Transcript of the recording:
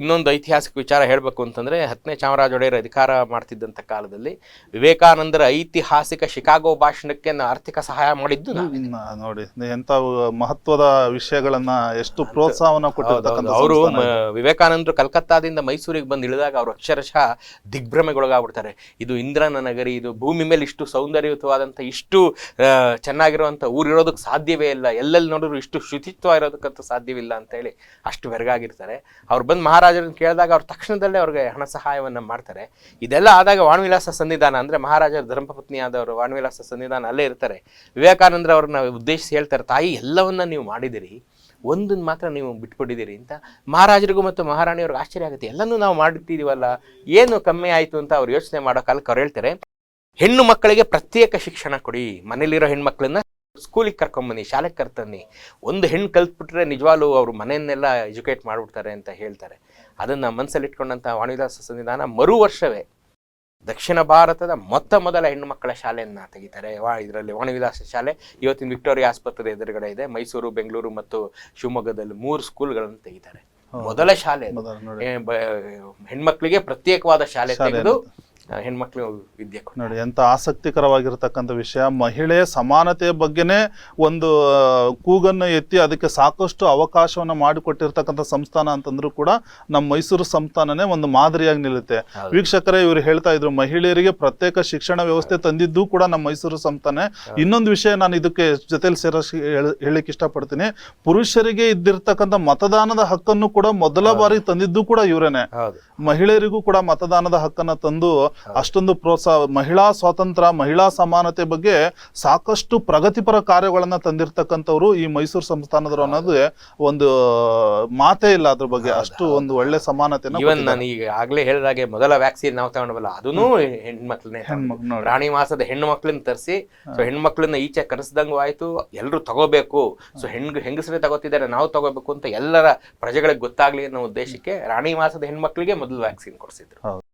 ಇನ್ನೊಂದು ಐತಿಹಾಸಿಕ ವಿಚಾರ ಹೇಳಬೇಕು ಅಂತಂದ್ರೆ ಹತ್ತನೇ ಚಾಮರಾಜ ಒಡೆಯರ್ ಅಧಿಕಾರ ಮಾಡ್ತಿದ್ದಂಥ ಕಾಲದಲ್ಲಿ ವಿವೇಕಾನಂದರ ಐತಿಹಾಸಿಕ ಶಿಕಾಗೋ ಭಾಷಣಕ್ಕೆ ಆರ್ಥಿಕ ಸಹಾಯ ಮಾಡಿದ್ದು. ನೋಡಿ ಎಂಥ ಮಹತ್ವದ ವಿಷಯಗಳನ್ನ ಎಷ್ಟು ಪ್ರೋತ್ಸಾಹವನ್ನು ಕೊಟ್ಟಿರ್ತಕ್ಕಂಥ ಅವರು ವಿವೇಕಾನಂದರು ಕಲ್ಕತ್ತಾದಿಂದ ಮೈಸೂರಿಗೆ ಬಂದು ಇಳಿದಾಗ ಅವರು ಅಕ್ಷರಶಃ ದಿಗ್ಭ್ರಮೆಗೊಳಗಾಗ್ಬಿಡ್ತಾರೆ. ಇದು ಇಂದ್ರನ ನಗರಿ ಇದು ಭೂಮಿ ಮೇಲೆ ಇಷ್ಟು ಸೌಂದರ್ಯಯುತವಾದಂಥ ಇಷ್ಟು ಚೆನ್ನಾಗಿರುವಂಥ ಊರಿರೋದಕ್ಕೆ ಸಾಧ್ಯವೇ ಇಲ್ಲ. ಎಲ್ಲೆಲ್ಲಿ ನೋಡಿದ್ರು ಇಷ್ಟು ಶುಚಿತ್ವ ಇರೋದಕ್ಕಂತೂ ಸಾಧ್ಯವಿಲ್ಲ ಅಂತ ಹೇಳಿ ಅಷ್ಟು ಬೆರಗಾಗಿರ್ತಾರೆ. ಅವ್ರು ಬಂದು ಮಹಾರಾಜರನ್ನ ಕೇಳಿದಾಗ ಅವ್ರು ತಕ್ಷಣದಲ್ಲೇ ಅವ್ರಿಗೆ ಹಣ ಸಹಾಯವನ್ನು ಮಾಡ್ತಾರೆ. ಇದೆಲ್ಲ ಆದಾಗ ವಾಣವಿಲಾಸ ಸನ್ನಿಧಾನ ಅಂದ್ರೆ ಮಹಾರಾಜರ ಧರ್ಮಪತ್ನಿ ಆದವರು ವಾಣವಿಲಾಸ ಸನ್ನಿಧಾನ ಅಲ್ಲೇ ಇರ್ತಾರೆ. ವಿವೇಕಾನಂದ್ರ ಅವ್ರನ್ನ ಉದ್ದೇಶಿಸಿ ಹೇಳ್ತಾರೆ ತಾಯಿ, ಎಲ್ಲವನ್ನ ನೀವು ಮಾಡಿದಿರಿ. ಒಂದನ್ನು ಮಾತ್ರ ನೀವು ಬಿಟ್ಕೊಟ್ಟಿದ್ದೀರಿ ಅಂತ ಮಹಾರಾಜರಿಗೂ ಮತ್ತು ಮಹಾರಾಣಿಯವ್ರಿಗೆ ಆಶ್ಚರ್ಯ ಆಗುತ್ತೆ. ಎಲ್ಲನೂ ನಾವು ಮಾಡಿಟ್ಟಿದೀವಲ್ಲ ಏನು ಕಮ್ಮಿ ಆಯಿತು ಅಂತ ಅವ್ರು ಯೋಚನೆ ಮಾಡೋ ಕಾಲಕ್ಕೆ ಅವ್ರು ಹೇಳ್ತಾರೆ, ಹೆಣ್ಣು ಮಕ್ಕಳಿಗೆ ಪ್ರತ್ಯೇಕ ಶಿಕ್ಷಣ ಕೊಡಿ. ಮನೇಲಿರೋ ಹೆಣ್ಮಕ್ಳನ್ನ ಸ್ಕೂಲಿಗೆ ಕರ್ಕೊಂಬನ್ನಿ ಶಾಲೆಗೆ ಕರ್ತನ್ನಿ. ಒಂದು ಹೆಣ್ಣು ಕಲ್ತ್ಬಿಟ್ರೆ ನಿಜವಾಗ್ಲೂ ಅವರು ಮನೆಯನ್ನೆಲ್ಲ ಎಜುಕೇಟ್ ಮಾಡಿಬಿಡ್ತಾರೆ ಅಂತ ಹೇಳ್ತಾರೆ. ಅದನ್ನು ಮನಸ್ಸಲ್ಲಿ ಇಟ್ಕೊಂಡಂಥ ವಾಣಿದಾಸ ಸಂವಿಧಾನ ಮರು ವರ್ಷವೇ ದಕ್ಷಿಣ ಭಾರತದ ಮೊತ್ತ ಮೊದಲ ಹೆಣ್ಣು ಮಕ್ಕಳ ಶಾಲೆಯನ್ನ ತೆಗಿತಾರೆ. ವಾ ಇದರಲ್ಲಿ ವಾಣಿವಿಲಾಸ ಶಾಲೆ ಇವತ್ತಿನ ವಿಕ್ಟೋರಿಯಾ ಆಸ್ಪತ್ರೆ ಎದುರುಗಡೆ ಇದೆ. ಮೈಸೂರು ಬೆಂಗಳೂರು ಮತ್ತು ಶಿವಮೊಗ್ಗದಲ್ಲಿ ಮೂರು ಸ್ಕೂಲ್ಗಳನ್ನು ತೆಗಿತಾರೆ. ಮೊದಲ ಶಾಲೆ ಹೆಣ್ಮಕ್ಳಿಗೆ ಪ್ರತ್ಯೇಕವಾದ ಶಾಲೆ ತೆಗೆದು ಹೆಣ್ಮಕ್ಳು ವಿದ್ಯೆ. ನೋಡಿ ಎಂತ ಆಸಕ್ತಿಕರವಾಗಿರ್ತಕ್ಕಂಥ ವಿಷಯ. ಮಹಿಳೆ ಸಮಾನತೆಯ ಬಗ್ಗೆನೇ ಒಂದು ಕೂಗನ್ನು ಎತ್ತಿ ಅದಕ್ಕೆ ಸಾಕಷ್ಟು ಅವಕಾಶವನ್ನ ಮಾಡಿಕೊಟ್ಟಿರ್ತಕ್ಕಂಥ ಸಂಸ್ಥಾನ ಅಂತಂದ್ರೂ ಕೂಡ ನಮ್ಮ ಮೈಸೂರು ಸಂಸ್ಥಾನನೇ ಒಂದು ಮಾದರಿಯಾಗಿ ನಿಲ್ಲುತ್ತೆ. ವೀಕ್ಷಕರೇ ಇವರು ಹೇಳ್ತಾ ಇದ್ರು ಮಹಿಳೆಯರಿಗೆ ಪ್ರತ್ಯೇಕ ಶಿಕ್ಷಣ ವ್ಯವಸ್ಥೆ ತಂದಿದ್ದು ಕೂಡ ನಮ್ಮ ಮೈಸೂರು ಸಂಸ್ಥಾನ. ಇನ್ನೊಂದು ವಿಷಯ ನಾನು ಇದಕ್ಕೆ ಜೊತೆಲಿ ಸೇರ ಹೇಳಲಿಕ್ಕೆ ಇಷ್ಟಪಡ್ತೀನಿ. ಪುರುಷರಿಗೆ ಇದ್ದಿರ್ತಕ್ಕಂಥ ಮತದಾನದ ಹಕ್ಕನ್ನು ಕೂಡ ಮೊದಲ ಬಾರಿ ತಂದಿದ್ದು ಕೂಡ ಇವರೇನೆ. ಮಹಿಳೆಯರಿಗೂ ಕೂಡ ಮತದಾನದ ಹಕ್ಕನ್ನ ತಂದು ಅಷ್ಟೊಂದು ಪ್ರೋತ್ಸಾಹ ಮಹಿಳಾ ಸ್ವಾತಂತ್ರ್ಯ ಮಹಿಳಾ ಸಮಾನತೆ ಬಗ್ಗೆ ಸಾಕಷ್ಟು ಪ್ರಗತಿಪರ ಕಾರ್ಯಗಳನ್ನ ತಂದಿರ್ತಕ್ಕಂಥವ್ರು ಈ ಮೈಸೂರು ಸಂಸ್ಥಾನದವರು ಅನ್ನೋದು ಒಂದು ಮಾತೇ ಇಲ್ಲ ಅದ್ರ ಬಗ್ಗೆ. ಅಷ್ಟು ಒಂದು ಒಳ್ಳೆ ಸಮಾನತೆ ಇವನ್ ನಾನು ಈಗ ಆಗ್ಲೇ ಹೇಳಿದಾಗೆ ಮೊದಲ ವ್ಯಾಕ್ಸಿನ್ ನಾವು ತಗೊಂಡ್ವಲ್ಲ ಅದನ್ನು ಹೆಣ್ಮಕ್ಳನ್ನೇ. ರಾಣಿ ಮಾಸದ ಹೆಣ್ಣು ಮಕ್ಳನ್ನ ತರಿಸಿ ಸೊ ಹೆಣ್ಮಕ್ಳನ್ನ ಈಚೆ ಕರೆಸ್ದಂಗೂ ಆಯ್ತು ಎಲ್ಲರೂ ತಗೋಬೇಕು. ಸೊ ಹೆಣ್ಣು ಹೆಂಗಸರೇ ತಗೋತಿದ್ದಾರೆ ನಾವು ತಗೋಬೇಕು ಅಂತ ಎಲ್ಲರ ಪ್ರಜೆಗಳಿಗೆ ಗೊತ್ತಾಗ್ಲಿ ಅನ್ನೋ ಉದ್ದೇಶಕ್ಕೆ ರಾಣಿ ಮಾಸದ ಹೆಣ್ಮಕ್ಳಿಗೆ ಮೊದಲು ವ್ಯಾಕ್ಸಿನ್ ಕೊಡಿಸಿದ್ರು.